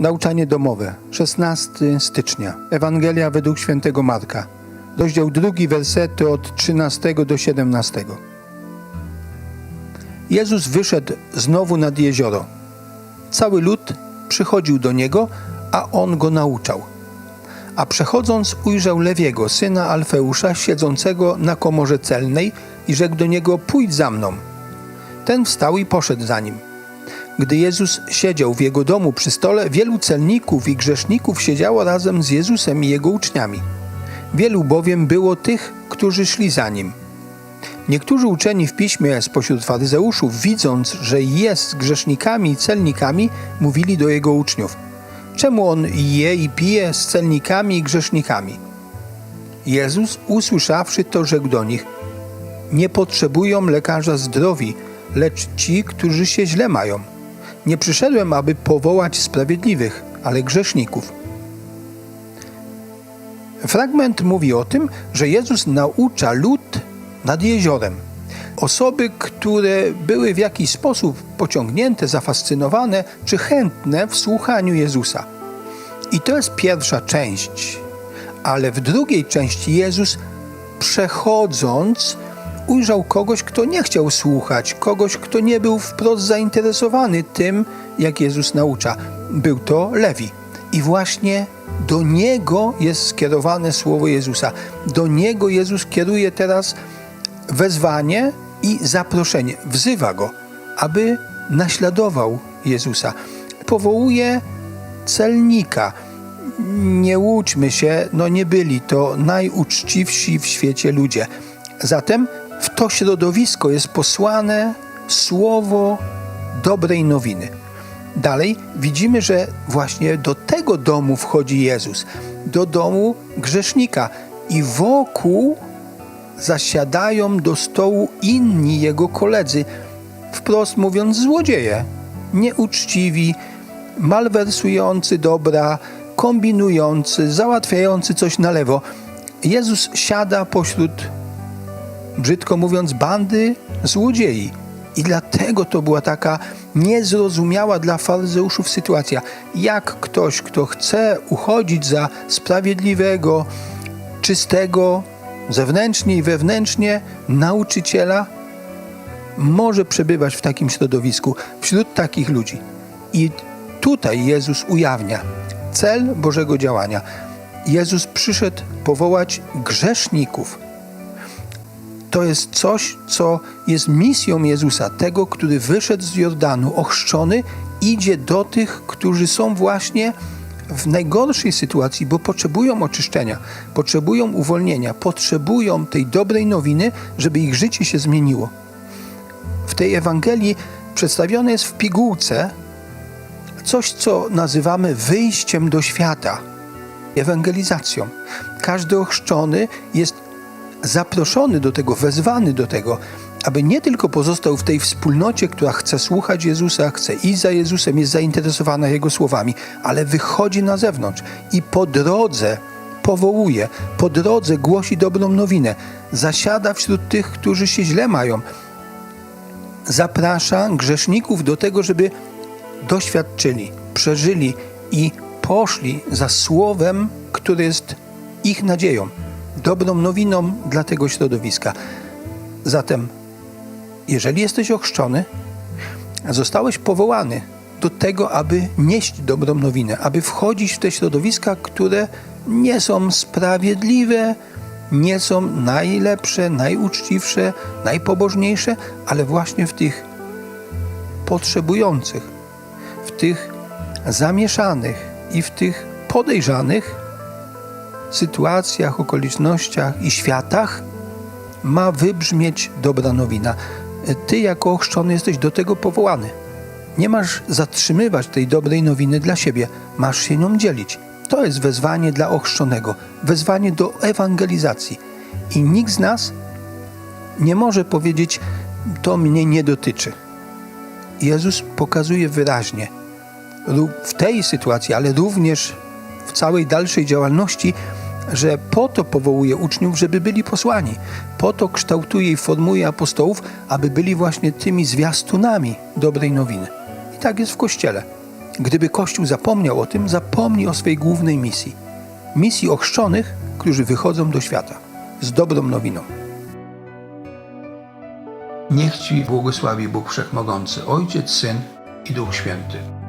Nauczanie domowe, 16 stycznia. Ewangelia według świętego Marka. Rozdział drugi, wersety od 13 do 17. Jezus wyszedł znowu nad jezioro. Cały lud przychodził do niego, a on go nauczał. A przechodząc ujrzał Lewiego, syna Alfeusza, siedzącego na komorze celnej i rzekł do niego, pójdź za mną. Ten wstał i poszedł za nim. Gdy Jezus siedział w jego domu przy stole, wielu celników i grzeszników siedziało razem z Jezusem i jego uczniami. Wielu bowiem było tych, którzy szli za nim. Niektórzy uczeni w piśmie spośród faryzeuszów, widząc, że jest grzesznikami i celnikami, mówili do jego uczniów: Czemu on je i pije z celnikami i grzesznikami? Jezus, usłyszawszy to, rzekł do nich: Nie potrzebują lekarza zdrowi, lecz ci, którzy się źle mają. Nie przyszedłem, aby powołać sprawiedliwych, ale grzeszników. Fragment mówi o tym, że Jezus naucza lud nad jeziorem. Osoby, które były w jakiś sposób pociągnięte, zafascynowane czy chętne w słuchaniu Jezusa. I to jest pierwsza część. Ale w drugiej części Jezus, przechodząc, ujrzał kogoś, kto nie chciał słuchać, kogoś, kto nie był wprost zainteresowany tym, jak Jezus naucza. Był to Lewi. I właśnie do niego jest skierowane słowo Jezusa. Do niego Jezus kieruje teraz wezwanie i zaproszenie. Wzywa go, aby naśladował Jezusa. Powołuje celnika. Nie łudźmy się, no nie byli to najuczciwsi w świecie ludzie. Zatem w to środowisko jest posłane słowo dobrej nowiny. Dalej widzimy, że właśnie do tego domu wchodzi Jezus, do domu grzesznika i wokół zasiadają do stołu inni jego koledzy, wprost mówiąc złodzieje, nieuczciwi, malwersujący dobra, kombinujący, załatwiający coś na lewo. Jezus siada pośród, brzydko mówiąc, bandy złodziei. I dlatego to była taka niezrozumiała dla faryzeuszów sytuacja. Jak ktoś, kto chce uchodzić za sprawiedliwego, czystego, zewnętrznie i wewnętrznie nauczyciela, może przebywać w takim środowisku, wśród takich ludzi. I tutaj Jezus ujawnia cel Bożego działania. Jezus przyszedł powołać grzeszników. To jest coś, co jest misją Jezusa, tego, który wyszedł z Jordanu, ochrzczony, idzie do tych, którzy są właśnie w najgorszej sytuacji, bo potrzebują oczyszczenia, potrzebują uwolnienia, potrzebują tej dobrej nowiny, żeby ich życie się zmieniło. W tej Ewangelii przedstawione jest w pigułce coś, co nazywamy wyjściem do świata, ewangelizacją. Każdy ochrzczony jest zaproszony do tego, wezwany do tego, aby nie tylko pozostał w tej wspólnocie, która chce słuchać Jezusa, chce iść za Jezusem, jest zainteresowana Jego słowami, ale wychodzi na zewnątrz i po drodze powołuje, po drodze głosi dobrą nowinę, zasiada wśród tych, którzy się źle mają, zaprasza grzeszników do tego, żeby doświadczyli, przeżyli i poszli za słowem, które jest ich nadzieją, dobrą nowiną dla tego środowiska. Zatem, jeżeli jesteś ochrzczony, zostałeś powołany do tego, aby nieść dobrą nowinę, aby wchodzić w te środowiska, które nie są sprawiedliwe, nie są najlepsze, najuczciwsze, najpobożniejsze, ale właśnie w tych potrzebujących, w tych zamieszanych i w tych podejrzanych sytuacjach, okolicznościach i światach ma wybrzmieć dobra nowina. Ty, jako ochrzczony, jesteś do tego powołany. Nie masz zatrzymywać tej dobrej nowiny dla siebie, masz się nią dzielić. To jest wezwanie dla ochrzczonego, wezwanie do ewangelizacji. I nikt z nas nie może powiedzieć, to mnie nie dotyczy. Jezus pokazuje wyraźnie w tej sytuacji, ale również w całej dalszej działalności, że po to powołuje uczniów, żeby byli posłani. Po to kształtuje i formuje apostołów, aby byli właśnie tymi zwiastunami dobrej nowiny. I tak jest w Kościele. Gdyby Kościół zapomniał o tym, zapomni o swej głównej misji misji ochrzczonych, którzy wychodzą do świata z dobrą nowiną. Niech Ci błogosławi Bóg Wszechmogący, Ojciec, Syn i Duch Święty.